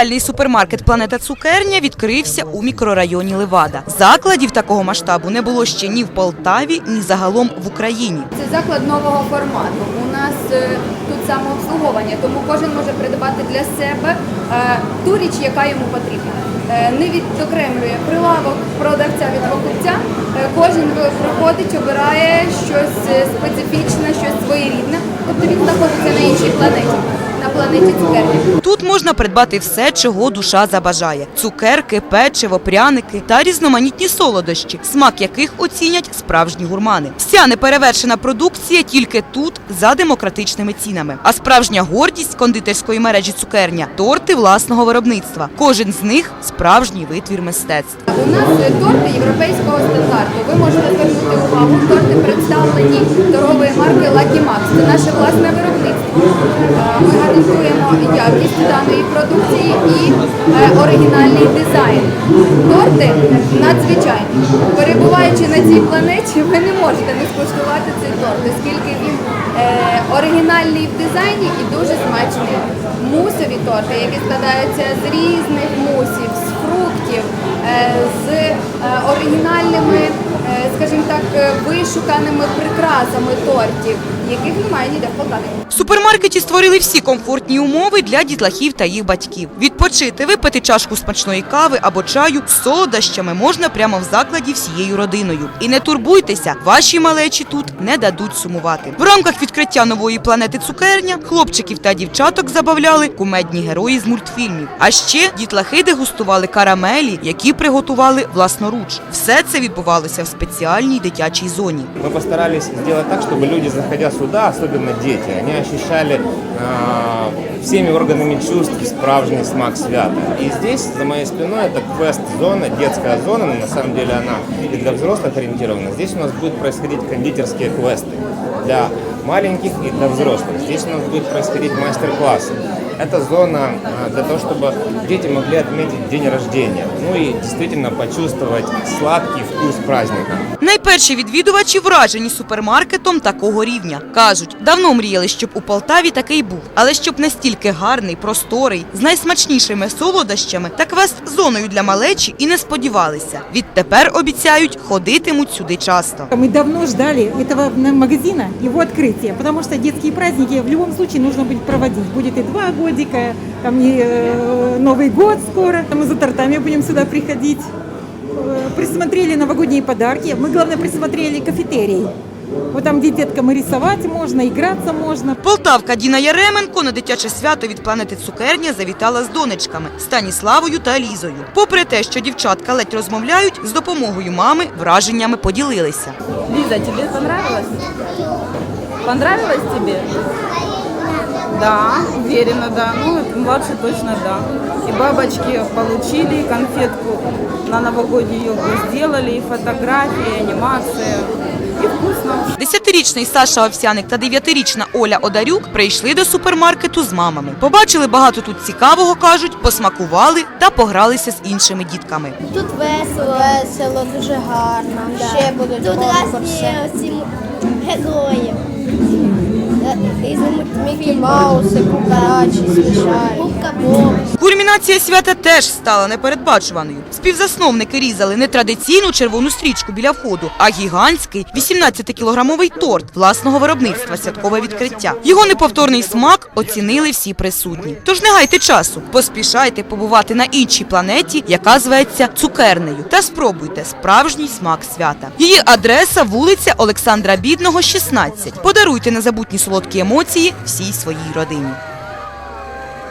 Унікальний супермаркет Планета Цукерня відкрився у мікрорайоні Левада. Закладів такого масштабу не було ще ні в Полтаві, ні загалом в Україні. Це заклад нового формату. У нас е, тут самообслуговування, тому кожен може придбати для себе е, ту річ, яка йому потрібна. Е, Не відокремлює прилавок продавця від покупця. Кожен приходить, обирає щось специфічне, щось своєрідне. Тобто він знаходиться на іншій планеті, планеті цукерні. Тут можна придбати все, чого душа забажає: цукерки, печиво, пряники та різноманітні солодощі, смак яких оцінять справжні гурмани. Вся неперевершена продукція тільки тут за демократичними цінами. А справжня гордість кондитерської мережі цукерня торти власного виробництва. Кожен з них справжній витвір мистецтв. У нас торти європейського стандарту. Ви можете звернути увагу. Торти представлені торгової марки Max. Це наше власне виробництво. Ми гарантуємо якість даної продукції і е, оригінальний дизайн. Торти надзвичайні. Перебуваючи на цій планеті, ви не можете не скуштувати цей торт, оскільки він е, оригінальний в дизайні і дуже смачний. Мусові торти, які складаються з різних мусів, з фруктів, е, з оригінальними, так, е, вишуканими прикрасами тортів, яких немає ніде в Полтаві. Супермаркеті створили всі комфортні умови для дітлахів та їх батьків. Відпочити, випити чашку смачної кави або чаю з солодощами можна прямо в закладі всією родиною. І не турбуйтеся, ваші малечі тут не дадуть сумувати. В рамках відкриття нової планети цукерня хлопчиків та дівчаток забавляли кумедні герої з мультфільмів. А ще дітлахи дегустували карамелі, які приготували власноруч. Все це відбувалося в спеціальній дитячій зоні. Мы постарались сделать так, чтобы люди, заходя сюда, особенно дети, они ощущали э, всеми органами чувств справжний смак свята. И здесь, за моей спиной, это квест-зона, детская зона, но на самом деле она и для взрослых ориентирована. Здесь у нас будут происходить кондитерские квесты для маленьких и для взрослых. Здесь у нас будет происходить мастер-классы. Это зона а, для того, чтобы дети могли отметить день рождения. Ну и действительно почувствовать сладкий вкус праздника. Найперші відвідувачі вражені супермаркетом такого рівня. Кажуть, давно мріяли, щоб у Полтаві такий був, але щоб настільки гарний, просторий, з найсмачнішими солодощами та квест-зоною для малечі і не сподівалися. Відтепер обіцяють ходитимуть сюди часто. Мы давно ждали этого м- магазина, его открытия, потому что детские праздники в любом случае нужно будет проводить. Будет и два годика, там и э, Новый год скоро. Мы за тортами будем сюда приходить. Э, Присмотрели новогодние подарки. Мы, главное, присмотрели кафетерий. Вот там, где деткам и рисовать можно, играться можно. Полтавка Діна Яременко на дитяче свято від планети Цукерня завітала з донечками Станіславою та Лізою. Попри те, що дівчатка ледь розмовляють, з допомогою мами враженнями поділилися. Лиза, тебе понравилось? Понравилось тебе? Да, уверена, да. Ну, вот младший точно да. И бабочки получили конфетку на новогоднюю елку сделали, и фотографии, и анимация. И вкусно. Десятирічний Саша Овсяник та дев'ятирічна Оля Одарюк прийшли до супермаркету з мамами. Побачили багато тут цікавого, кажуть, посмакували та погралися з іншими дітками. Тут весело. Весело, дуже гарно. Ще будуть Тут різні ці герої. Mickey Mouse, Pupparotti, Smichari. Cuca Boa. Кульмінація свята теж стала непередбачуваною. Співзасновники різали не традиційну червону стрічку біля входу, а гігантський 18-кілограмовий торт власного виробництва святкове відкриття. Його неповторний смак оцінили всі присутні. Тож не гайте часу, поспішайте побувати на іншій планеті, яка зветься цукернею, та спробуйте справжній смак свята. Її адреса вулиця Олександра Бідного, 16. Подаруйте незабутні солодкі емоції всій своїй родині.